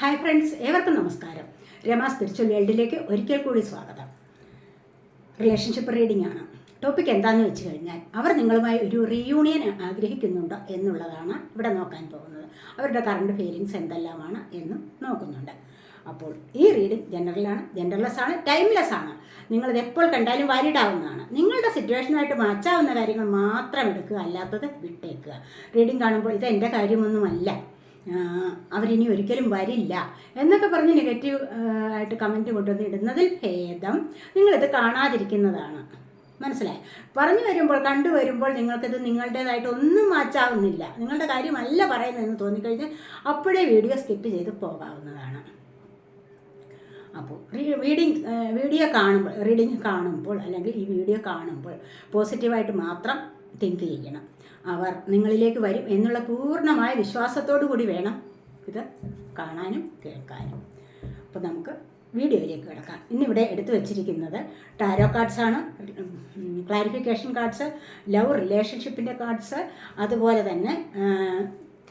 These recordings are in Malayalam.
ഹായ് ഫ്രണ്ട്സ് ഏവർക്കും നമസ്കാരം. രമ സ്പിരിച്വൽ വേൾഡിലേക്ക് ഒരിക്കൽ കൂടി സ്വാഗതം. റിലേഷൻഷിപ്പ് റീഡിംഗ് ആണ്. ടോപ്പിക് എന്താണെന്ന് വെച്ച് കഴിഞ്ഞാൽ അവർ നിങ്ങളുമായി ഒരു റീയൂണിയൻ ആഗ്രഹിക്കുന്നുണ്ടോ എന്നുള്ളതാണ് ഇവിടെ നോക്കാൻ പോകുന്നത്. അവരുടെ കറണ്ട് ഫീലിങ്സ് എന്തെല്ലാമാണ് എന്നും നോക്കുന്നുണ്ട്. അപ്പോൾ ഈ റീഡിംഗ് ജനറലാണ് ജനറൽലെസ് ആണ് ടൈംലെസ് ആണ്. നിങ്ങളിത് എപ്പോൾ കണ്ടാലും വാലിഡ് ആവുന്നതാണ്. നിങ്ങളുടെ സിറ്റുവേഷനുമായിട്ട് മാച്ചാവുന്ന കാര്യങ്ങൾ മാത്രം എടുക്കുക അല്ലാത്തത് വിട്ടേക്കുക. റീഡിംഗ് കാണുമ്പോൾ ഇത് എന്റെ കാര്യമൊന്നുമല്ല. അവരിനി ഒരിക്കലും വരില്ല എന്നൊക്കെ പറഞ്ഞ് നെഗറ്റീവ് ആയിട്ട് കമന്റ് കൊണ്ടുവന്ന് ഇടുന്നതിൽ ഭേദം. നിങ്ങളിത് കാണാതിരിക്കുന്നതാണ്. മനസ്സിലായി? പറഞ്ഞു വരുമ്പോൾ കണ്ടു വരുമ്പോൾ നിങ്ങൾക്കിത് നിങ്ങളുടേതായിട്ട് ഒന്നും മാച്ചാവുന്നില്ല. നിങ്ങളുടെ കാര്യമല്ല പറയുന്നതെന്ന് തോന്നിക്കഴിഞ്ഞാൽ അപ്പോഴേ വീഡിയോ സ്കിപ്പ് ചെയ്ത് പോകാവുന്നതാണ്. അപ്പോൾ റീഡിങ് വീഡിയോ കാണുമ്പോൾ റീഡിങ് കാണുമ്പോൾ അല്ലെങ്കിൽ ഈ വീഡിയോ കാണുമ്പോൾ പോസിറ്റീവായിട്ട് മാത്രം തിങ്ക് ചെയ്യണം. അവർ നിങ്ങളിലേക്ക് വരും എന്നുള്ള പൂർണമായ വിശ്വാസത്തോടു കൂടി വേണം ഇത് കാണാനും കേൾക്കാനും. അപ്പോൾ നമുക്ക് വീഡിയോയിലേക്ക് കിടക്കാം. ഇന്നിവിടെ എടുത്തു വച്ചിരിക്കുന്നത് ടാരോ കാർഡ്സാണ് ക്ലാരിഫിക്കേഷൻ കാർഡ്സ് ലവ് റിലേഷൻഷിപ്പിന്റെ കാർഡ്സ് അതുപോലെ തന്നെ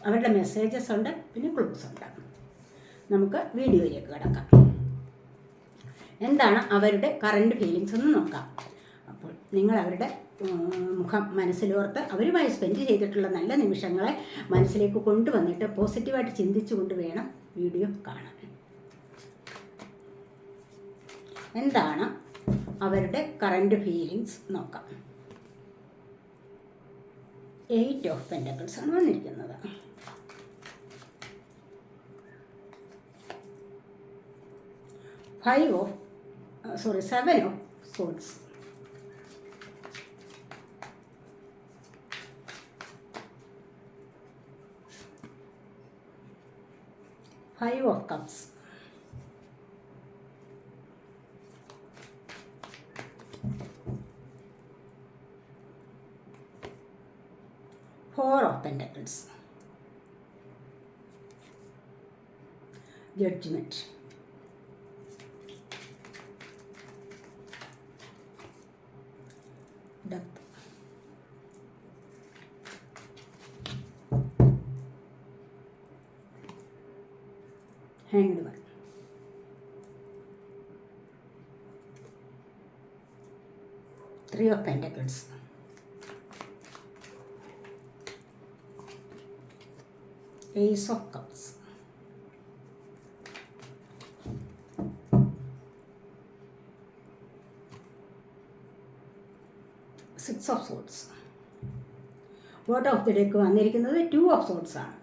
അവരുടെ മെസ്സേജസ് ഉണ്ട് പിന്നെ ക്ലൂസ് ഉണ്ട്. നമുക്ക് വീഡിയോയിലേക്ക് കിടക്കാം. എന്താണ് അവരുടെ കറണ്ട് ഫീലിങ്സ് എന്ന് നോക്കാം. അപ്പോൾ നിങ്ങൾ അവരുടെ മുഖം മനസ്സിലോർത്ത് അവരുമായി സ്പെൻഡ് ചെയ്തിട്ടുള്ള നല്ല നിമിഷങ്ങളെ മനസ്സിലേക്ക് കൊണ്ടുവന്നിട്ട് പോസിറ്റീവായിട്ട് ചിന്തിച്ചുകൊണ്ട് വേണം വീഡിയോ കാണാൻ. എന്താണ് അവരുടെ കറണ്ട് ഫീലിങ്സ് നോക്കാം. എയ്റ്റ് ഓഫ് പെൻഡക്കിൾസ് ആണ് വന്നിരിക്കുന്നത്. Five of sorry seven of swords five of cups four of pentacles judgement three of pentacles ace of cups six of swords bottom of the deck വന്നിരിക്കുന്നത് ടു ഓഫ് സോട്സ് ആണ്.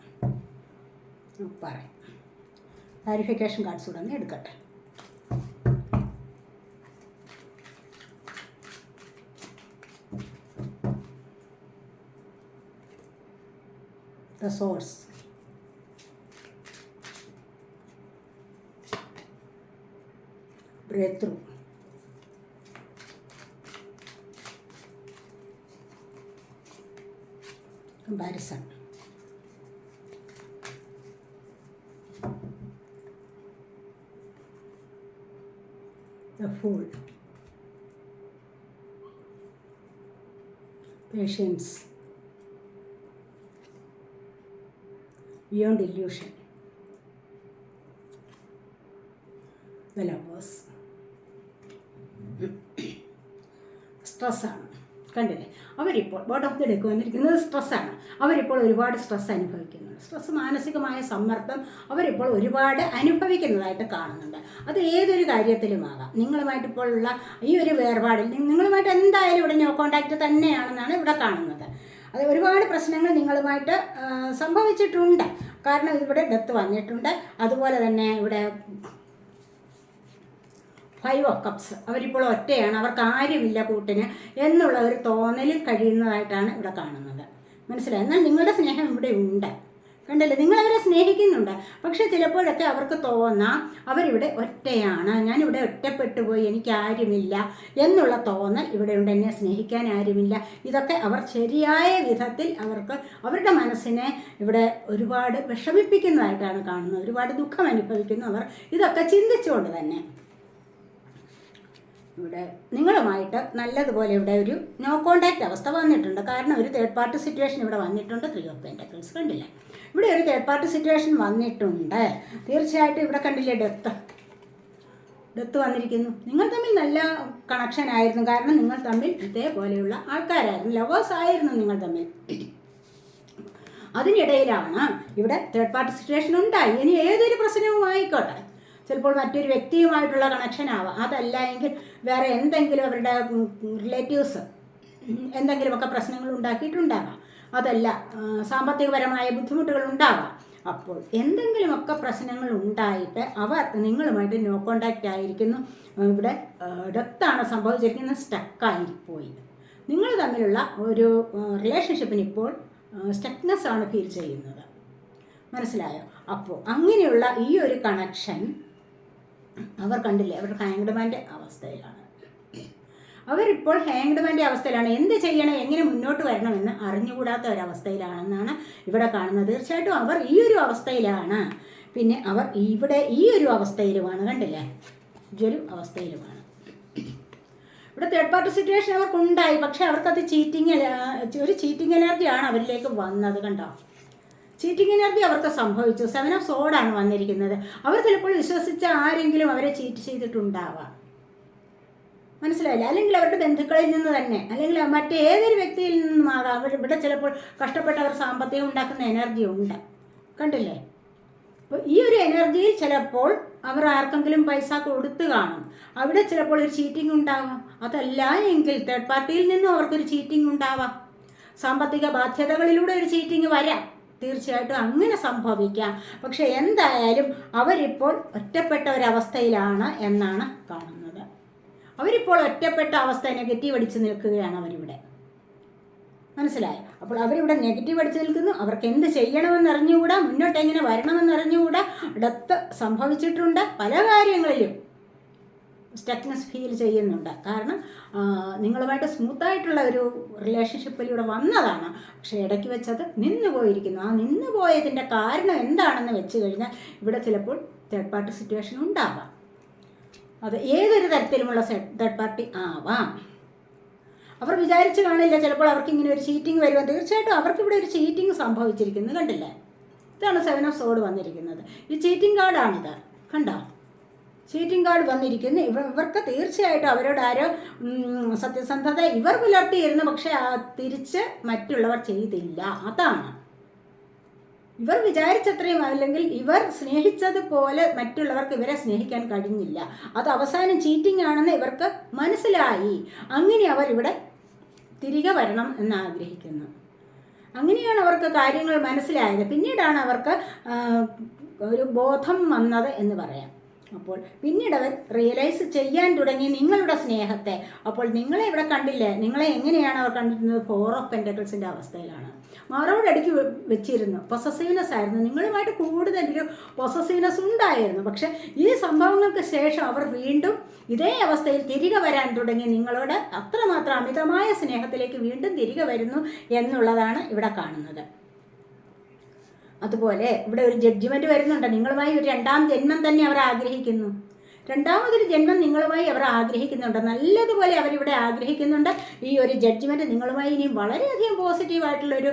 പറയാം. ക്ലാരിഫിക്കേഷൻ കാർഡ്സ് ഉടനെ എടുക്കട്ടെ. the source. Breakthrough. Comparison. The fool. Patience. Beyond illusion. The lovers സ്ട്രെസ്സാണ് കണ്ടില്ലേ? അവരിപ്പോൾ ബോട്ട് ഓഫ് ദി ഡെക്ക് വന്നിരിക്കുന്നത് സ്ട്രെസ്സാണ് അവരിപ്പോൾ ഒരുപാട് സ്ട്രെസ് അനുഭവിക്കുന്നുണ്ട്. സ്ട്രെസ് മാനസികമായ സമ്മർദ്ദം അവരിപ്പോൾ ഒരുപാട് അനുഭവിക്കുന്നതായിട്ട് കാണുന്നുണ്ട്. അത് ഏതൊരു കാര്യത്തിലുമാകാം. നിങ്ങളുമായിട്ട് ഇപ്പോൾ ഉള്ള ഈ ഒരു വേർപാടിൽ നിങ്ങളുമായിട്ട് എന്തായാലും ഇവിടെ നോ കോണ്ടാക്റ്റ് തന്നെയാണെന്നാണ് ഇവിടെ കാണുന്നത്. അത് ഒരുപാട് പ്രശ്നങ്ങൾ നിങ്ങളുമായിട്ട് സംഭവിച്ചിട്ടുണ്ട്. കാരണം ഇവിടെ ഡെത്ത് വന്നിട്ടുണ്ട്. അതുപോലെ തന്നെ ഇവിടെ ഫൈവ് ഓഫ് കപ്സ് അവരിപ്പോൾ ഒറ്റയാണ്. അവർക്ക് ആരുമില്ല കൂട്ടിന് എന്നുള്ള ഒരു തോന്നലിൽ കഴിയുന്നതായിട്ടാണ് ഇവിടെ കാണുന്നത്. മനസ്സിലായി? എന്നാൽ നിങ്ങളുടെ സ്നേഹം ഇവിടെ ഉണ്ട്. കണ്ടല്ലേ? നിങ്ങൾ അവരെ സ്നേഹിക്കുന്നുണ്ട്. പക്ഷേ ചിലപ്പോഴൊക്കെ അവർക്ക് തോന്നാം അവരിവിടെ ഒറ്റയാണ്. ഞാനിവിടെ ഒറ്റപ്പെട്ടു പോയി എനിക്ക് ആരുമില്ല എന്നുള്ള തോന്നൽ ഇവിടെ ഉണ്ട്. എന്നെ സ്നേഹിക്കാൻ ആരുമില്ല. ഇതൊക്കെ അവർ ശരിയായ വിധത്തിൽ അവർക്ക് അവരുടെ മനസ്സിനെ ഇവിടെ ഒരുപാട് വിഷമിപ്പിക്കുന്നതായിട്ടാണ് കാണുന്നത്. ഒരുപാട് ദുഃഖം അനുഭവിക്കുന്നു അവർ ഇതൊക്കെ ചിന്തിച്ചുകൊണ്ട് തന്നെ. ഇവിടെ നിങ്ങളുമായിട്ട് നല്ലതുപോലെ ഇവിടെ ഒരു നോ കോണ്ടാക്റ്റ് അവസ്ഥ വന്നിട്ടുണ്ട്. കാരണം ഒരു തേർഡ് പാർട്ടി സിറ്റുവേഷൻ ഇവിടെ വന്നിട്ടുണ്ട്. ത്രീ ഓഫ് പെന്റക്കിൾസ് കണ്ടില്ല? ഇവിടെ ഒരു തേർഡ് പാർട്ടി സിറ്റുവേഷൻ വന്നിട്ടുണ്ട്. തീർച്ചയായിട്ടും ഇവിടെ കണ്ടില്ലേ ഡെത്ത് ഡെത്ത് വന്നിരിക്കുന്നു. നിങ്ങൾ തമ്മിൽ നല്ല കണക്ഷൻ ആയിരുന്നു. കാരണം നിങ്ങൾ തമ്മിൽ ഇതേപോലെയുള്ള ആൾക്കാരായിരുന്നു. ലവേഴ്സ് ആയിരുന്നു നിങ്ങൾ തമ്മിൽ. അതിനിടയിലാണ് ഇവിടെ തേർഡ് പാർട്ടി സിറ്റുവേഷൻ ഉണ്ടായി. ഇനി ഏതൊരു പ്രശ്നവും ആയിക്കോട്ടെ. ചിലപ്പോൾ മറ്റൊരു വ്യക്തിയുമായിട്ടുള്ള കണക്ഷൻ ആവാം. അതല്ല എങ്കിൽ വേറെ എന്തെങ്കിലും അവരുടെ റിലേറ്റീവ്സ് എന്തെങ്കിലുമൊക്കെ പ്രശ്നങ്ങൾ ഉണ്ടാക്കിയിട്ടുണ്ടാകാം അതല്ല സാമ്പത്തികപരമായ ബുദ്ധിമുട്ടുകൾ ഉണ്ടാകാം അപ്പോൾ എന്തെങ്കിലുമൊക്കെ പ്രശ്നങ്ങൾ ഉണ്ടായിട്ട് അവർ നിങ്ങളുമായിട്ട് നോ കോണ്ടാക്റ്റ് ആയിരിക്കുന്നു. ഇവിടെ ഡെത്താണ് സംഭവിച്ചിരിക്കുന്നത് സ്റ്റക്കായിപ്പോയി നിങ്ങൾ തമ്മിലുള്ള ഒരു റിലേഷൻഷിപ്പിന് ഇപ്പോൾ സ്റ്റക്നെസ് ആണ് ഫീൽ ചെയ്യുന്നത്. മനസ്സിലായോ? അപ്പോൾ അങ്ങനെയുള്ള ഈ ഒരു കണക്ഷൻ അവർ കണ്ടില്ലേ? അവർ ഹാങ്ഡ്മാന്റെ അവസ്ഥയിലാണ്. അവരിപ്പോൾ ഹാങ്ഡ്മാന്റെ അവസ്ഥയിലാണ്. എന്ത് ചെയ്യണം? എങ്ങനെ മുന്നോട്ട് വരണമെന്ന് അറിഞ്ഞുകൂടാത്ത ഒരവസ്ഥയിലാണെന്നാണ് ഇവിടെ കാണുന്നത്. തീർച്ചയായിട്ടും അവർ ഈ ഒരു അവസ്ഥയിലാണ്. പിന്നെ അവർ ഇവിടെ ഈ ഒരു അവസ്ഥയിലുമാണ്. കണ്ടില്ലേ? ഒരു അവസ്ഥയിലുമാണ്. ഇവിടെ തേർഡ് പാർട്ടി സിറ്റുവേഷൻ അവർക്കുണ്ടായി. പക്ഷേ അവർക്കത് ചീറ്റിങ് ഒരു ചീറ്റിംഗ് എനർജിയാണ് അവരിലേക്ക് വന്നത്. കണ്ടോ? ചീറ്റിംഗ് എനർജി അവർക്ക് സംഭവിച്ചു. സെവൻ ഓഫ് സോഡാണ് വന്നിരിക്കുന്നത്. അവർ ചിലപ്പോൾ വിശ്വസിച്ച ആരെങ്കിലും അവരെ ചീറ്റ് ചെയ്തിട്ടുണ്ടാവാം. മനസ്സിലായില്ല? അല്ലെങ്കിൽ അവരുടെ ബന്ധുക്കളിൽ നിന്ന് തന്നെ അല്ലെങ്കിൽ മറ്റേതൊരു വ്യക്തിയിൽ നിന്നുമാകാം അവർ ഇവിടെ ചിലപ്പോൾ കഷ്ടപ്പെട്ടവർ സാമ്പത്തികം ഉണ്ടാക്കുന്ന എനർജി ഉണ്ട്. കണ്ടില്ലേ? അപ്പോൾ ഈ ഒരു എനർജിയിൽ ചിലപ്പോൾ അവർ ആർക്കെങ്കിലും പൈസ കൊടുത്ത് കാണും. അവിടെ ചിലപ്പോൾ ഒരു ചീറ്റിംഗ് ഉണ്ടാവാം. അതല്ല എങ്കിൽ തേർഡ് പാർട്ടിയിൽ നിന്നും അവർക്കൊരു ചീറ്റിംഗ് ഉണ്ടാവാം. സാമ്പത്തിക ബാധ്യതകളിലൂടെ ഒരു ചീറ്റിംഗ് വരാം. തീർച്ചയായിട്ടും അങ്ങനെ സംഭവിക്കാം. പക്ഷെ എന്തായാലും അവരിപ്പോൾ ഒറ്റപ്പെട്ട ഒരവസ്ഥയിലാണ് എന്നാണ് കാണുന്നത്. അവരിപ്പോൾ ഒറ്റപ്പെട്ട അവസ്ഥ നെഗറ്റീവ് അടിച്ച് നിൽക്കുകയാണ് അവരിവിടെ. മനസ്സിലായി? അപ്പോൾ അവരിവിടെ നെഗറ്റീവ് അടിച്ച് നിൽക്കുന്നു. അവർക്ക് എന്ത് ചെയ്യണമെന്ന് അറിഞ്ഞുകൂടാ? മുന്നോട്ട് എങ്ങനെ വരണമെന്ന് അറിഞ്ഞുകൂടാ? ഡെത്ത് സംഭവിച്ചിട്ടുണ്ട് പല കാര്യങ്ങളിലും. സ്റ്റക്നെസ് ഫീൽ ചെയ്യുന്നുണ്ട്. കാരണം നിങ്ങളുമായിട്ട് സ്മൂത്തായിട്ടുള്ള ഒരു റിലേഷൻഷിപ്പിലൂടെ വന്നതാണ്. പക്ഷേ ഇടയ്ക്ക് വെച്ചത് നിന്നു പോയിരിക്കുന്നു. ആ നിന്നു പോയതിന്റെ കാരണം എന്താണെന്ന് വെച്ച് കഴിഞ്ഞാൽ ഇവിടെ ചിലപ്പോൾ തേർഡ് പാർട്ടി സിറ്റുവേഷൻ ഉണ്ടാവാം. അത് ഏതൊരു തരത്തിലുമുള്ള തേർഡ് പാർട്ടി ആവാം. അവർ വിചാരിച്ചു കാണില്ല ചിലപ്പോൾ അവർക്ക് ഇങ്ങനെ ഒരു ചീറ്റിംഗ് വരുമ്പോൾ തീർച്ചയായിട്ടും അവർക്ക് ഇവിടെ ഒരു ചീറ്റിംഗ് സംഭവിച്ചിരിക്കുന്നു. കണ്ടില്ലേ? ഇതാണ് സെവൻ ഓഫ് സോഡ് വന്നിരിക്കുന്നത്. ഈ ചീറ്റിംഗ് കാർഡാണിത് കണ്ടോ? ചീറ്റിംഗ് കാർഡ് വന്നിരിക്കുന്നു. ഇവ ഇവർക്ക് തീർച്ചയായിട്ടും അവരോട് ആരോ സത്യസന്ധത ഇവർ പുലർത്തിയിരുന്നു. പക്ഷെ തിരിച്ച് മറ്റുള്ളവർ ചെയ്തില്ല. അതാണ്. ഇവർ വിചാരിച്ചത്രയും അല്ലെങ്കിൽ ഇവർ സ്നേഹിച്ചതുപോലെ മറ്റുള്ളവർക്ക് ഇവരെ സ്നേഹിക്കാൻ കഴിഞ്ഞില്ല. അത് അവസാനം ചീറ്റിംഗ് ആണെന്ന് ഇവർക്ക് മനസ്സിലായി. അങ്ങനെ അവർ ഇവിടെ തിരികെ വരണം എന്ന് ആഗ്രഹിക്കുന്നു അങ്ങനെയാണ് അവർക്ക് കാര്യങ്ങൾ മനസ്സിലായത്. പിന്നീടാണ് അവർക്ക് ഒരു ബോധം വന്നത് എന്ന് പറയാം. അപ്പോൾ പിന്നീട് അവർ റിയലൈസ് ചെയ്യാൻ തുടങ്ങി നിങ്ങളുടെ സ്നേഹത്തെ. അപ്പോൾ നിങ്ങളെ ഇവിടെ കണ്ടില്ലേ? നിങ്ങളെ എങ്ങനെയാണ് അവർ കണ്ടിരുന്നത്? ഫോർ ഓഫ് പെന്റക്കിൾസിന്റെ അവസ്ഥയിലാണ്. മാറോടടുക്കി അടുക്കി വെച്ചിരുന്നു. പൊസസീവ്നെസ് ആയിരുന്നു. നിങ്ങളുമായിട്ട് കൂടുതൽ ഒരു പൊസസീവ്നെസ് ഉണ്ടായിരുന്നു. പക്ഷെ ഈ സംഭവങ്ങൾക്ക് ശേഷം അവർ വീണ്ടും ഇതേ അവസ്ഥയിൽ തിരികെ വരാൻ തുടങ്ങി. നിങ്ങളോട് അത്രമാത്രം അമിതമായ സ്നേഹത്തിലേക്ക് വീണ്ടും തിരികെ വരുന്നു എന്നുള്ളതാണ് ഇവിടെ കാണുന്നത്. അതുപോലെ ഇവിടെ ഒരു ജഡ്ജ്മെന്റ് വരുന്നുണ്ട്. നിങ്ങളുമായി ഒരു രണ്ടാം ജന്മം തന്നെ അവർ ആഗ്രഹിക്കുന്നു. രണ്ടാമതൊരു ജന്മം നിങ്ങളുമായി അവർ ആഗ്രഹിക്കുന്നുണ്ട്. നല്ലതുപോലെ അവരിവിടെ ആഗ്രഹിക്കുന്നുണ്ട്. ഈ ഒരു ജഡ്ജ്മെന്റ് നിങ്ങളുമായി ഇനിയും വളരെയധികം പോസിറ്റീവായിട്ടുള്ളൊരു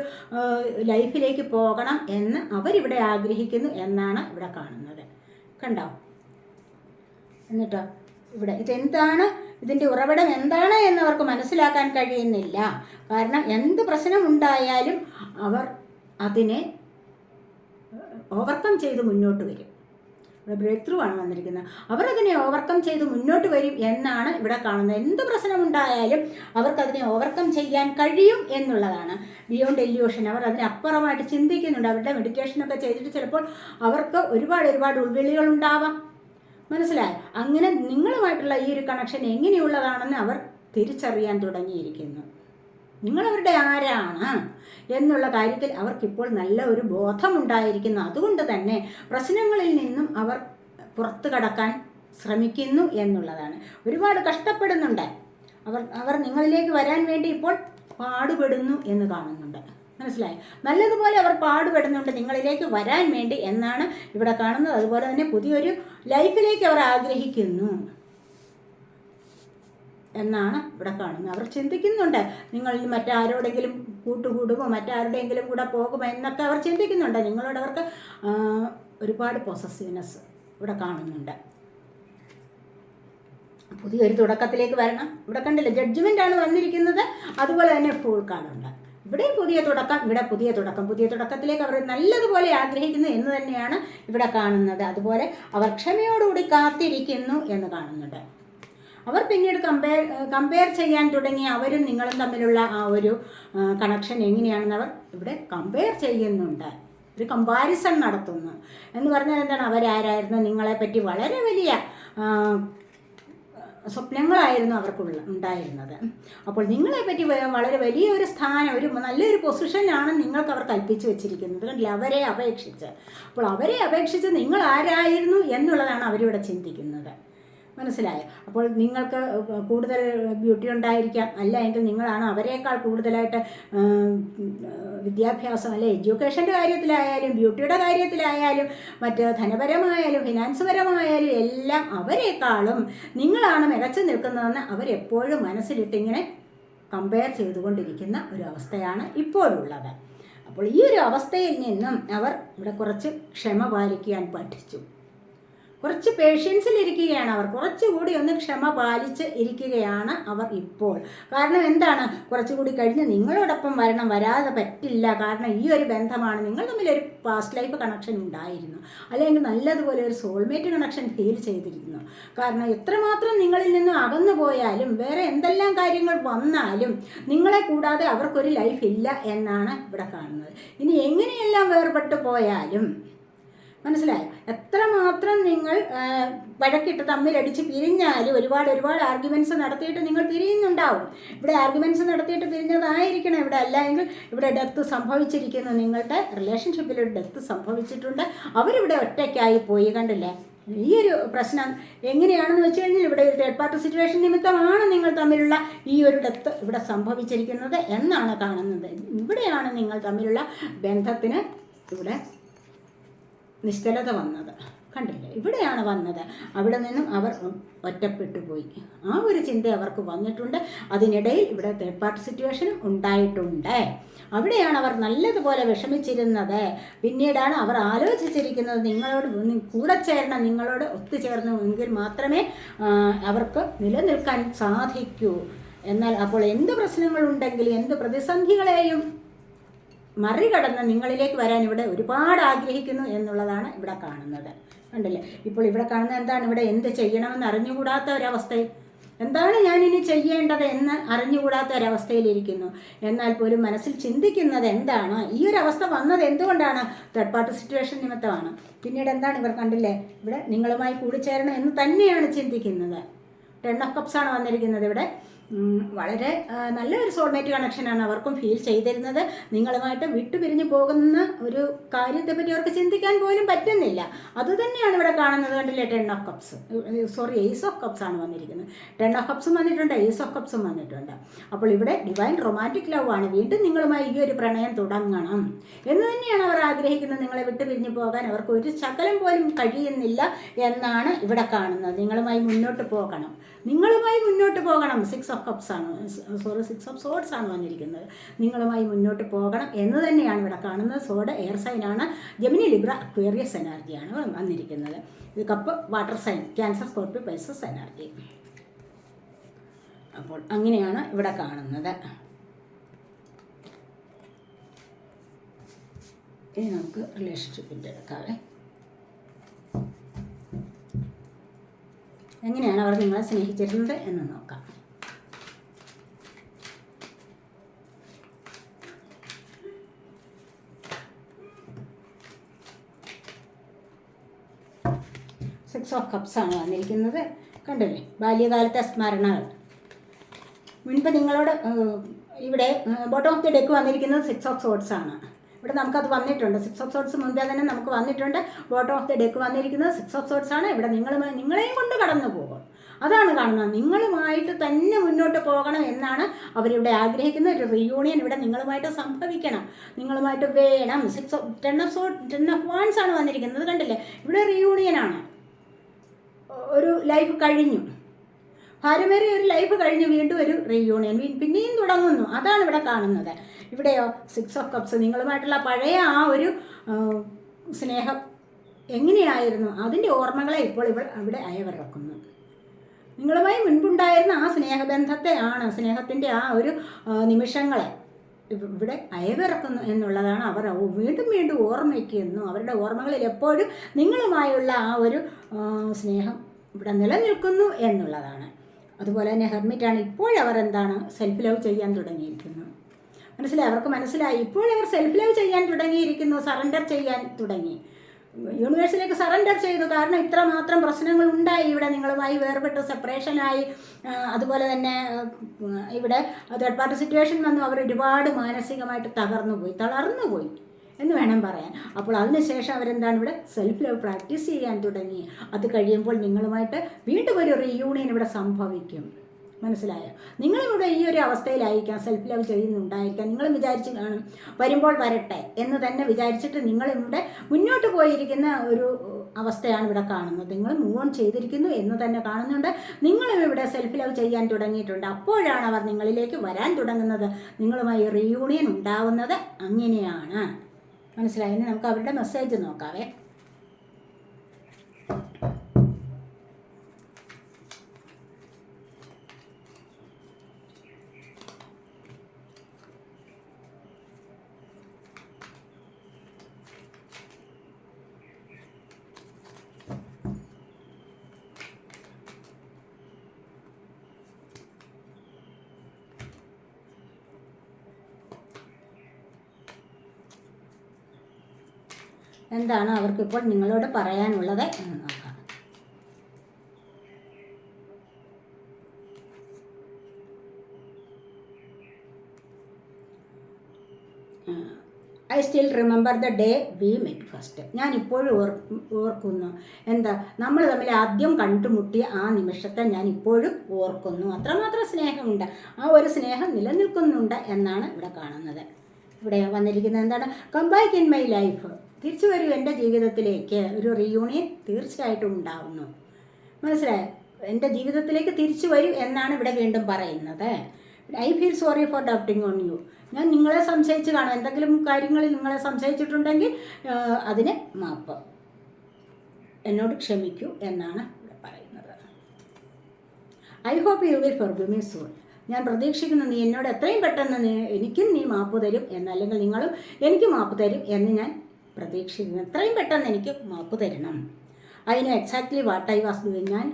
ലൈഫിലേക്ക് പോകണം എന്ന് അവരിവിടെ ആഗ്രഹിക്കുന്നു എന്നാണ് ഇവിടെ കാണുന്നത്. കണ്ടോ? എന്നിട്ടോ ഇവിടെ ഇതെന്താണ്? ഇതിന്റെ ഉറവിടം എന്താണ് എന്ന് അവർക്ക് മനസ്സിലാക്കാൻ കഴിയുന്നില്ല. കാരണം എന്ത് പ്രശ്നമുണ്ടായാലും അവർ അതിനെ ഓവർകം ചെയ്ത് മുന്നോട്ട് വരും. ഇവിടെ ബ്രേക്ക് ത്രൂ ആണ് വന്നിരിക്കുന്നത്. അവരതിനെ ഓവർകം ചെയ്ത് മുന്നോട്ട് വരും എന്നാണ് ഇവിടെ കാണുന്നത്. എന്ത് പ്രശ്നമുണ്ടായാലും അവർക്കതിനെ ഓവർകം ചെയ്യാൻ കഴിയും എന്നുള്ളതാണ്. ബിയോണ്ട് എല്യൂഷൻ അവർ അതിനപ്പുറമായിട്ട് ചിന്തിക്കുന്നുണ്ട്. അവരുടെ മെഡിറ്റേഷനൊക്കെ ചെയ്തിട്ട് ചിലപ്പോൾ അവർക്ക് ഒരുപാട് ഒരുപാട് ഉൾവിളികൾ ഉണ്ടാവാം. മനസ്സിലായോ? അങ്ങനെ നിങ്ങളുമായിട്ടുള്ള ഈ ഒരു കണക്ഷൻ എങ്ങനെയുള്ളതാണെന്ന് അവർ തിരിച്ചറിയാൻ തുടങ്ങിയിരിക്കുന്നു. നിങ്ങളവരുടെ ആരാണ്? എന്നുള്ള കാര്യത്തിൽ അവർക്കിപ്പോൾ നല്ല ഒരു ബോധമുണ്ടായിരിക്കുന്നു. അതുകൊണ്ട് തന്നെ പ്രശ്നങ്ങളിൽ നിന്നും അവർ പുറത്തു കടക്കാൻ ശ്രമിക്കുന്നു എന്നുള്ളതാണ്. ഒരുപാട് കഷ്ടപ്പെടുന്നുണ്ട്. അവർ അവർ നിങ്ങളിലേക്ക് വരാൻ വേണ്ടി ഇപ്പോൾ പാടുപെടുന്നു എന്ന് കാണുന്നുണ്ട്. മനസ്സിലായി? നല്ലതുപോലെ അവർ പാടുപെടുന്നുണ്ട് നിങ്ങളിലേക്ക് വരാൻ വേണ്ടി എന്നാണ് ഇവിടെ കാണുന്നത്. അതുപോലെ തന്നെ പുതിയൊരു ലൈഫിലേക്ക് അവർ ആഗ്രഹിക്കുന്നു എന്നാണ് ഇവിടെ കാണുന്നത്. അവർ ചിന്തിക്കുന്നുണ്ട്. നിങ്ങൾ മറ്റാരോടെങ്കിലും കൂട്ടുകൂടുമോ? മറ്റാരുടെയെങ്കിലും കൂടെ പോകുമോ? എന്നൊക്കെ അവർ ചിന്തിക്കുന്നുണ്ട്. നിങ്ങളോട് അവർക്ക് ഒരുപാട് പൊസസീവ്നെസ് ഇവിടെ കാണുന്നുണ്ട്. പുതിയൊരു തുടക്കത്തിലേക്ക് വരണം. ഇവിടെ കണ്ടില്ല ജഡ്ജ്മെന്റ് ആണ് വന്നിരിക്കുന്നത്. അതുപോലെ തന്നെ ഫുൾ കാർഡുണ്ട് ഇവിടെ പുതിയ തുടക്കം ഇവിടെ പുതിയ തുടക്കം. പുതിയ തുടക്കത്തിലേക്ക് അവർ നല്ലതുപോലെ ആഗ്രഹിക്കുന്നു എന്ന് തന്നെയാണ് ഇവിടെ കാണുന്നത്. അതുപോലെ അവർ ക്ഷമയോടുകൂടി കാത്തിരിക്കുന്നു എന്ന് കാണുന്നുണ്ട്. അവർ പിന്നീട് കമ്പയർ കമ്പയർ ചെയ്യാൻ തുടങ്ങി അവരും നിങ്ങളും തമ്മിലുള്ള ആ ഒരു കണക്ഷൻ എങ്ങനെയാണെന്ന് അവർ ഇവിടെ കമ്പയർ ചെയ്യുന്നുണ്ട്. ഒരു കമ്പാരിസൺ നടത്തുന്നു. എന്ന് പറഞ്ഞാൽ എന്താണ്? അവരാരായിരുന്നു? നിങ്ങളെപ്പറ്റി വളരെ വലിയ സ്വപ്നങ്ങളായിരുന്നു അവർക്കുള്ള ഉണ്ടായിരുന്നത്. അപ്പോൾ നിങ്ങളെപ്പറ്റി പറ്റി വളരെ വലിയൊരു സ്ഥാനം ഒരു നല്ലൊരു പൊസിഷനാണ് നിങ്ങൾക്ക് അവർ കൽപ്പിച്ചു വെച്ചിരിക്കുന്നത്. കണ്ടില്ല? അവരെ അപേക്ഷിച്ച്. അപ്പോൾ അവരെ അപേക്ഷിച്ച് നിങ്ങൾ ആരായിരുന്നു എന്നുള്ളതാണ് അവരിവിടെ ചിന്തിക്കുന്നത്. മനസ്സിലായോ? അപ്പോൾ നിങ്ങൾക്ക് കൂടുതൽ ബ്യൂട്ടി ഉണ്ടായിരിക്കാം. അല്ല എങ്കിൽ നിങ്ങളാണ് അവരെക്കാൾ കൂടുതലായിട്ട് വിദ്യാഭ്യാസം അല്ലെ എഡ്യൂക്കേഷന്റെ കാര്യത്തിലായാലും ബ്യൂട്ടിയുടെ കാര്യത്തിലായാലും മറ്റ് ധനപരമായാലും ഫിനാൻസ് പരമായാലും എല്ലാം അവരെക്കാളും നിങ്ങളാണ് മികച്ചു നിൽക്കുന്നതെന്ന് അവരെപ്പോഴും മനസ്സിലിട്ടിങ്ങനെ കമ്പയർ ചെയ്തുകൊണ്ടിരിക്കുന്ന ഒരു അവസ്ഥയാണ് ഇപ്പോഴുള്ളത്. അപ്പോൾ ഈ ഒരു അവസ്ഥയിൽ നിന്നും അവർ ഇവിടെ കുറച്ച് ക്ഷമ പാലിക്കാൻ പഠിച്ചു. കുറച്ച് പേഷ്യൻസിൽ ഇരിക്കുകയാണ് അവർ. കുറച്ചുകൂടി ഒന്ന് ക്ഷമ പാലിച്ച് ഇരിക്കുകയാണ് അവർ ഇപ്പോൾ. കാരണം എന്താണ്? കുറച്ചുകൂടി കഴിഞ്ഞ് നിങ്ങളോടൊപ്പം വരണം. വരാതെ പറ്റില്ല. കാരണം ഈ ഒരു ബന്ധമാണ് നിങ്ങൾ തമ്മിൽ ഒരു പാസ്റ്റ് ലൈഫ് കണക്ഷൻ ഉണ്ടായിരുന്നു. അല്ലെങ്കിൽ നല്ലതുപോലെ ഒരു സോൾമേറ്റ് കണക്ഷൻ ഫീൽ ചെയ്തിരിക്കുന്നു കാരണം എത്രമാത്രം നിങ്ങളിൽ നിന്ന് അകന്നു പോയാലും വേറെ എന്തെല്ലാം കാര്യങ്ങൾ വന്നാലും നിങ്ങളെ കൂടാതെ അവർക്കൊരു ലൈഫ് ഇല്ല എന്നാണ് ഇവിടെ കാണുന്നത്. ഇനി എങ്ങനെയെല്ലാം വേർപെട്ടു പോയാലും മനസ്സിലായോ? എത്രമാത്രം നിങ്ങൾ വഴക്കിട്ട് തമ്മിലടിച്ച് പിരിഞ്ഞാലും ഒരുപാട് ഒരുപാട് ആർഗ്യുമെന്റ്സ് നടത്തിയിട്ട് നിങ്ങൾ പിരിയുന്നുണ്ടാവും. ഇവിടെ ആർഗ്യുമെന്റ്സ് നടത്തിയിട്ട് പിരിഞ്ഞതായിരിക്കണം ഇവിടെ അല്ല എങ്കിൽ ഇവിടെ ഡെത്ത് സംഭവിച്ചിരിക്കുന്നു. നിങ്ങളുടെ റിലേഷൻഷിപ്പിൽ ഒരു ഡെത്ത് സംഭവിച്ചിട്ടുണ്ട്. അവരിവിടെ ഒറ്റയ്ക്കായി പോയി കണ്ടില്ലേ? ഈ ഒരു പ്രശ്നം എങ്ങനെയാണെന്ന് വെച്ച് കഴിഞ്ഞാൽ ഇവിടെ ഒരു തേർഡ് പാർട്ടി സിറ്റുവേഷൻ നിമിത്തമാണ് നിങ്ങൾ തമ്മിലുള്ള ഈ ഒരു ഡെത്ത് ഇവിടെ സംഭവിച്ചിരിക്കുന്നത് എന്നാണ് കാണുന്നത്. ഇവിടെയാണ് നിങ്ങൾ തമ്മിലുള്ള ബന്ധത്തിന് ഇവിടെ നിശ്ചലത വന്നത്. കണ്ടില്ല? ഇവിടെയാണ് വന്നത്. അവിടെ നിന്നും അവർ ഒറ്റപ്പെട്ടു പോയി. ആ ഒരു ചിന്ത അവർക്ക് വന്നിട്ടുണ്ട്. അതിനിടയിൽ ഇവിടെ തേർഡ് പാർട്ടി സിറ്റുവേഷൻ ഉണ്ടായിട്ടുണ്ട്. അവിടെയാണ് അവർ നല്ലതുപോലെ വിഷമിച്ചിരുന്നത്. പിന്നീടാണ് അവർ ആലോചിച്ചിരിക്കുന്നത് നിങ്ങളോട് കൂടെ ചേരണം നിങ്ങളോട് ഒത്തുചേർന്നു എങ്കിൽ മാത്രമേ അവർക്ക് നിലനിൽക്കാൻ സാധിക്കൂ. എന്നാൽ അപ്പോൾ എന്ത് പ്രശ്നങ്ങളുണ്ടെങ്കിലും എന്ത് പ്രതിസന്ധികളെയും മറികടന്ന് നിങ്ങളിലേക്ക് വരാൻ ഇവിടെ ഒരുപാട് ആഗ്രഹിക്കുന്നു എന്നുള്ളതാണ് ഇവിടെ കാണുന്നത്. കണ്ടില്ലേ? ഇപ്പോൾ ഇവിടെ കാണുന്നത് എന്താണ്? ഇവിടെ എന്ത് ചെയ്യണമെന്ന് അറിഞ്ഞുകൂടാത്ത ഒരവസ്ഥയിൽ. എന്താണ് ഞാൻ ഇനി ചെയ്യേണ്ടത് എന്ന് അറിഞ്ഞുകൂടാത്ത ഒരവസ്ഥയിലിരിക്കുന്നു. എന്നാൽ പോലും മനസ്സിൽ ചിന്തിക്കുന്നത് എന്താണ്? ഈ ഒരു അവസ്ഥ വന്നത് എന്തുകൊണ്ടാണ്? തേർഡ് പാർട്ടി സിറ്റുവേഷൻ നിമിത്തമാണ്. പിന്നീട് എന്താണ് ഇവർ കണ്ടില്ലേ? ഇവിടെ നിങ്ങളുമായി കൂടിച്ചേരണം എന്ന് തന്നെയാണ് ചിന്തിക്കുന്നത്. ടെൺ ഓഫ് കപ്സ് ആണ് വന്നിരിക്കുന്നത് ഇവിടെ. വളരെ നല്ലൊരു സോൾമേറ്റ് കണക്ഷനാണ് അവർക്കും ഫീൽ ചെയ്തിരുന്നത്. നിങ്ങളുമായിട്ട് വിട്ടുപിരിഞ്ഞു പോകുന്ന ഒരു കാര്യത്തെപ്പറ്റി അവർക്ക് ചിന്തിക്കാൻ പോലും പറ്റുന്നില്ല. അതുതന്നെയാണ് ഇവിടെ കാണുന്നത് കണ്ടില്ലേ ten of cups sorry ace of cups ആണ് വന്നിരിക്കുന്നത്. ടെൻ ഓഫ് കപ്സും വന്നിട്ടുണ്ട് എയ്സ് ഓഫ് കപ്സും വന്നിട്ടുണ്ട്. അപ്പോൾ ഇവിടെ ഡിവൈൻ റൊമാന്റിക് ലവ് ആണ്. വീണ്ടും നിങ്ങളുമായി ഈ ഒരു പ്രണയം തുടങ്ങണം. എന്ന് തന്നെയാണ് അവർ ആഗ്രഹിക്കുന്നത്. നിങ്ങളെ വിട്ടു പിരിഞ്ഞു പോകാൻ അവർക്ക് ഒരു ശകലം പോലും കഴിയുന്നില്ല എന്നാണ് ഇവിടെ കാണുന്നത്. നിങ്ങളുമായി മുന്നോട്ട് പോകണം. നിങ്ങളുമായി മുന്നോട്ട് പോകണം. സിക്സ് ഓഫ് കപ്സ് ആണ്. സോറി സിക്സ് ഓഫ് സോഡ്സ് ആണ് വന്നിരിക്കുന്നത്. നിങ്ങളുമായി മുന്നോട്ട് പോകണം എന്ന് തന്നെയാണ് ഇവിടെ കാണുന്നത്. സോഡ് എയർ സൈൻ ആണ്. ജെമിനി ലിബ്ര അക്വേറിയസ് എനർജിയാണ് വന്നിരിക്കുന്നത്. ഇത് cup water sign Cancer Scorpio Pisces energy അപ്പോൾ അങ്ങനെയാണ് ഇവിടെ കാണുന്നത്. ഇനി നമുക്ക് റിലേഷൻഷിപ്പിന്റെ എടുക്കാവേ എങ്ങനെയാണ് അവർ നിങ്ങളെ സ്നേഹിച്ചിരുന്നത് എന്ന് നോക്കാം. സിക്സ് ഓഫ് കപ്സ് ആണ് വന്നിരിക്കുന്നത്. കണ്ടില്ലേ? ബാല്യകാലത്തെ സ്മരണകൾ. മുൻപ് നിങ്ങളോട് ഇവിടെ ബോട്ടം ഓഫ് ദി ഡെക്ക് വന്നിരിക്കുന്നത് സിക്സ് ഓഫ് സോഡ്സ് ആണ്. ഇവിടെ നമുക്കത് വന്നിട്ടുണ്ട്. സിക്സ് ഓഫ് സോഡ്സ് മുൻപേ തന്നെ നമുക്ക് വന്നിട്ടുണ്ട്. ബോട്ടം ഓഫ് ദി ഡെക്ക് വന്നിരിക്കുന്നത് സിക്സ് ഓഫ് സോഡ്സ് ആണ്. ഇവിടെ നിങ്ങൾ നിങ്ങളെയും കൊണ്ട് കടന്നു പോകും. അതാണ് കാണുന്നത്. നിങ്ങളുമായിട്ട് തന്നെ മുന്നോട്ട് പോകണം എന്നാണ് അവരിവിടെ ആഗ്രഹിക്കുന്ന ഒരു റീയൂണിയൻ ഇവിടെ നിങ്ങളുമായിട്ട് സംഭവിക്കണം. നിങ്ങളുമായിട്ട് വേണം. Six of ten of so ten of wands ആണ് വന്നിരിക്കുന്നത്. കണ്ടില്ലേ? ഇവിടെ റീയൂണിയൻ ആണ്. ഒരു ലൈഫ് കഴിഞ്ഞു. ഭാര്യമേറി ഒരു ലൈഫ് കഴിഞ്ഞ്. വീണ്ടും ഒരു റീയൂണിയൻ പിന്നെയും തുടങ്ങുന്നു. അതാണ് ഇവിടെ കാണുന്നത്. ഇവിടെയോ? സിക്സ് ഓഫ് കപ്സ് നിങ്ങളുമായിട്ടുള്ള പഴയ ആ ഒരു സ്നേഹം എങ്ങനെയായിരുന്നു? അതിന്റെ ഓർമ്മകളെ ഇപ്പോൾ ഇവൾ അവിടെ അയവിറക്കുന്നു. നിങ്ങളുമായി മുൻപുണ്ടായിരുന്ന ആ സ്നേഹബന്ധത്തെ ആണ് സ്നേഹത്തിന്റെ ആ ഒരു നിമിഷങ്ങളെ ഇവ- ഇവിടെ അയവിറക്കുന്നു എന്നുള്ളതാണ് അവർ വീണ്ടും വീണ്ടും ഓർമ്മിക്കുന്നു. അവരുടെ ഓർമ്മകളിൽ എപ്പോഴും നിങ്ങളുമായുള്ള ആ ഒരു സ്നേഹം ഇവിടെ നിലനിൽക്കുന്നു എന്നുള്ളതാണ്. അതുപോലെ തന്നെ ഹെർമിറ്റാണ് ഇപ്പോഴവർ എന്താണ് സെൽഫ് ലവ് ചെയ്യാൻ തുടങ്ങിയിരിക്കുന്നു. മനസ്സിലായി? അവർക്ക് മനസ്സിലായി. ഇപ്പോഴവർ സെൽഫ് ലവ് ചെയ്യാൻ തുടങ്ങിയിരിക്കുന്നു സറണ്ടർ ചെയ്യാൻ തുടങ്ങി. യൂണിവേഴ്സിലേക്ക് സറണ്ടർ ചെയ്തു. കാരണം ഇത്ര മാത്രം പ്രശ്നങ്ങൾ ഉണ്ടായി. ഇവിടെ നിങ്ങളുമായി വേർപെട്ട് സെപ്പറേഷനായി അതുപോലെ തന്നെ ഇവിടെ തേർഡ് പാർട്ടി സിറ്റുവേഷൻ വന്നു. അവർ ഒരുപാട് മാനസികമായിട്ട് തകർന്നു പോയി. തളർന്നു പോയി എന്ന് വേണം പറയാൻ. അപ്പോൾ അതിനുശേഷം അവരെന്താണ് ഇവിടെ സെൽഫ് ലവ് പ്രാക്ടീസ് ചെയ്യാൻ തുടങ്ങി. അത് കഴിയുമ്പോൾ നിങ്ങളുമായിട്ട് വീണ്ടും ഒരു റീയൂണിയൻ ഇവിടെ സംഭവിക്കും. മനസ്സിലായോ? നിങ്ങളിവിടെ ഈ ഒരു അവസ്ഥയിലായിരിക്കാം സെൽഫ് ലവ് ചെയ്യുന്നുണ്ടായിരിക്കാം. നിങ്ങൾ വിചാരിച്ച് കാണും വരുമ്പോൾ വരട്ടെ എന്ന് തന്നെ വിചാരിച്ചിട്ട് നിങ്ങളിവിടെ മുന്നോട്ട് പോയിരിക്കുന്ന ഒരു അവസ്ഥയാണ് ഇവിടെ കാണുന്നത്. നിങ്ങൾ മൂവ് ഓൺ ചെയ്തിരിക്കുന്നു എന്ന് തന്നെ കാണുന്നുണ്ട്. നിങ്ങളും ഇവിടെ സെൽഫ് ലവ് ചെയ്യാൻ തുടങ്ങിയിട്ടുണ്ട്. അപ്പോഴാണ് അവർ നിങ്ങളിലേക്ക് വരാൻ തുടങ്ങുന്നത്. നിങ്ങളുമായി റീയൂണിയൻ ഉണ്ടാവുന്നത് അങ്ങനെയാണ്. മനസ്സിലായി? നമുക്ക് അവരുടെ മെസ്സേജ് നോക്കാവേ. എന്താണ് അവർക്കിപ്പോൾ നിങ്ങളോട് പറയാനുള്ളത് എന്ന് നോക്കാം. I still remember the day we met first ഞാൻ ഇപ്പോഴും ഓർ ഓർക്കുന്നു. എന്താ നമ്മൾ തമ്മിൽ ആദ്യം കണ്ടുമുട്ടിയ ആ നിമിഷത്തെ ഞാൻ ഇപ്പോഴും ഓർക്കുന്നു. അത്രമാത്രം സ്നേഹമുണ്ട്. ആ ഒരു സ്നേഹം നിലനിൽക്കുന്നുണ്ട് എന്നാണ് ഇവിടെ കാണുന്നത്. ഇവിടെ വന്നിരിക്കുന്നത് എന്താണ്? കമ്പാക്ക് ഇൻ മൈ ലൈഫ് തിരിച്ചു വരൂ എന്റെ ജീവിതത്തിലേക്ക്. ഒരു റീയൂണിയൻ തീർച്ചയായിട്ടും ഉണ്ടാവുന്നു. മനസ്സിലായോ? എന്റെ ജീവിതത്തിലേക്ക് തിരിച്ചു വരൂ എന്നാണ് ഇവിടെ വീണ്ടും പറയുന്നത്. I feel sorry for doubting on you ഞാൻ നിങ്ങളെ സംശയിച്ച് കാണും. എന്തെങ്കിലും കാര്യങ്ങളിൽ നിങ്ങളെ സംശയിച്ചിട്ടുണ്ടെങ്കിൽ അതിന് മാപ്പ്. എന്നോട് ക്ഷമിക്കൂ എന്നാണ് ഇവിടെ പറയുന്നത്. I hope you will forgive me soon ഞാൻ പ്രതീക്ഷിക്കുന്നു നീ എന്നോട് എത്രയും പെട്ടെന്ന് എനിക്കും നീ മാപ്പ് തരും എന്നല്ലെങ്കിൽ നിങ്ങളും എനിക്ക് മാപ്പ് തരും എന്ന് ഞാൻ പ്രതീക്ഷിക്കുന്നു. എത്രയും പെട്ടെന്ന് എനിക്ക് മാപ്പ് തരണം. അതിന് exactly what I was doing ഞാൻ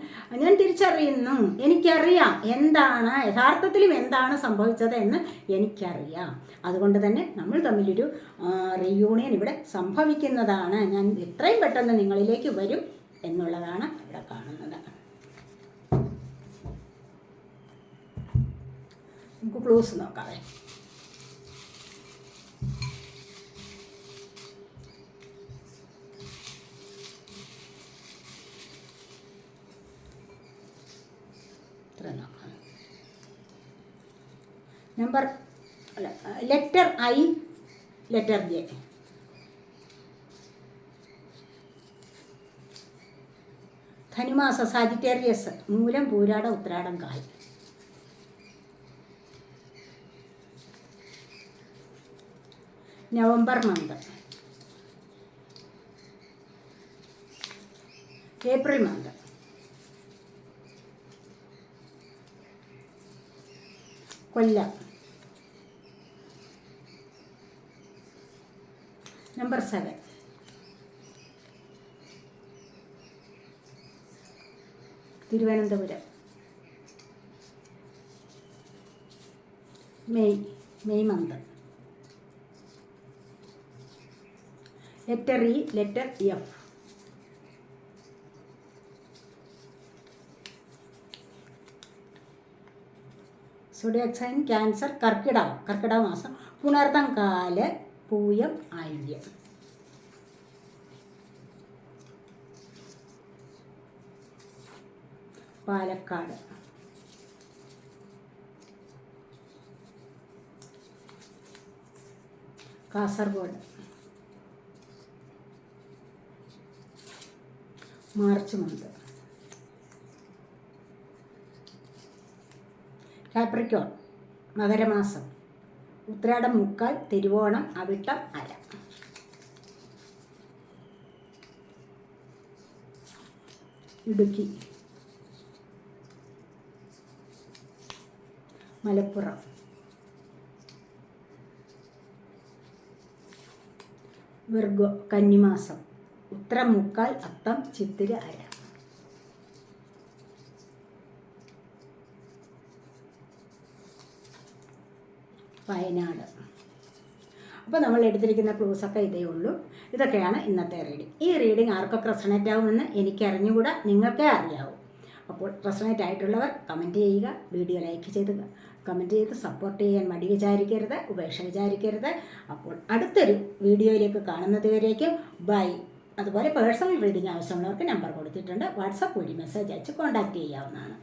ഞാൻ തിരിച്ചറിയുന്നു. എനിക്കറിയാം എന്താണ് യഥാർത്ഥത്തിലും എന്താണ് സംഭവിച്ചത് എന്ന് എനിക്കറിയാം. അതുകൊണ്ട് തന്നെ നമ്മൾ തമ്മിലൊരു റീയൂണിയൻ ഇവിടെ സംഭവിക്കുന്നതാണ്. ഞാൻ എത്രയും പെട്ടെന്ന് നിങ്ങളിലേക്ക് വരും എന്നുള്ളതാണ് ഇവിടെ കാണുന്നത്. നമുക്ക് ക്ലൂസ് നോക്കാവേ നോക്കാം നമ്പർ അല്ല ലെറ്റർ ഐ ലെറ്റർ ജെ ധനുമാസ സാജിറ്റേറിയസ് മൂലം പൂരാട ഉത്രാടം കായ്. November month April month Kollam. Number seven Thiruvananthapuram. May May month. Letter E letter F zodiac sign Cancer കർക്കിടകം. കർക്കിടക മാസം പുണർത്തം കാൽ പൂയം ആയില്യം Palakkad. Kasaragod. March month Capricorn മകരമാസം. ഉത്രാടം മുക്കാൽ തിരുവോണം അവിട്ടം അര. ഇടുക്കി. മലപ്പുറം. വിർഗോ കന്നിമാസം. ഉത്തരം മുക്കാൽ അത്തം ചിത്തിര അര. വയനാട്. അപ്പോൾ നമ്മൾ എടുത്തിരിക്കുന്ന ക്ലൂസൊക്കെ ഇതേ ഉള്ളൂ. ഇതൊക്കെയാണ് ഇന്നത്തെ റീഡിംഗ് ഈ റീഡിംഗ് ആർക്കൊക്കെ റെസണേറ്റ് ആവുമെന്ന് എനിക്ക് അറിഞ്ഞുകൂടാ നിങ്ങൾക്കേ അറിയാവൂ. അപ്പോൾ റെസണേറ്റ് ആയിട്ടുള്ളവർ കമന്റ് ചെയ്യുക വീഡിയോ ലൈക്ക് ചെയ്ത് കമന്റ് ചെയ്ത് സപ്പോർട്ട് ചെയ്യാൻ മടി വിചാരിക്കരുത് ഉപേക്ഷ വിചാരിക്കരുത്. അപ്പോൾ അടുത്തൊരു വീഡിയോയിലേക്ക് കാണുന്നത് വരേക്കും. ബൈ അതുപോലെ പേഴ്സണൽ റീഡിംഗ് ആവശ്യമുള്ളവർക്ക് നമ്പർ കൊടുത്തിട്ടുണ്ട്. വാട്സപ്പ് വഴി മെസ്സേജ് അയച്ച് കോൺടാക്റ്റ് ചെയ്യാവുന്നതാണ്.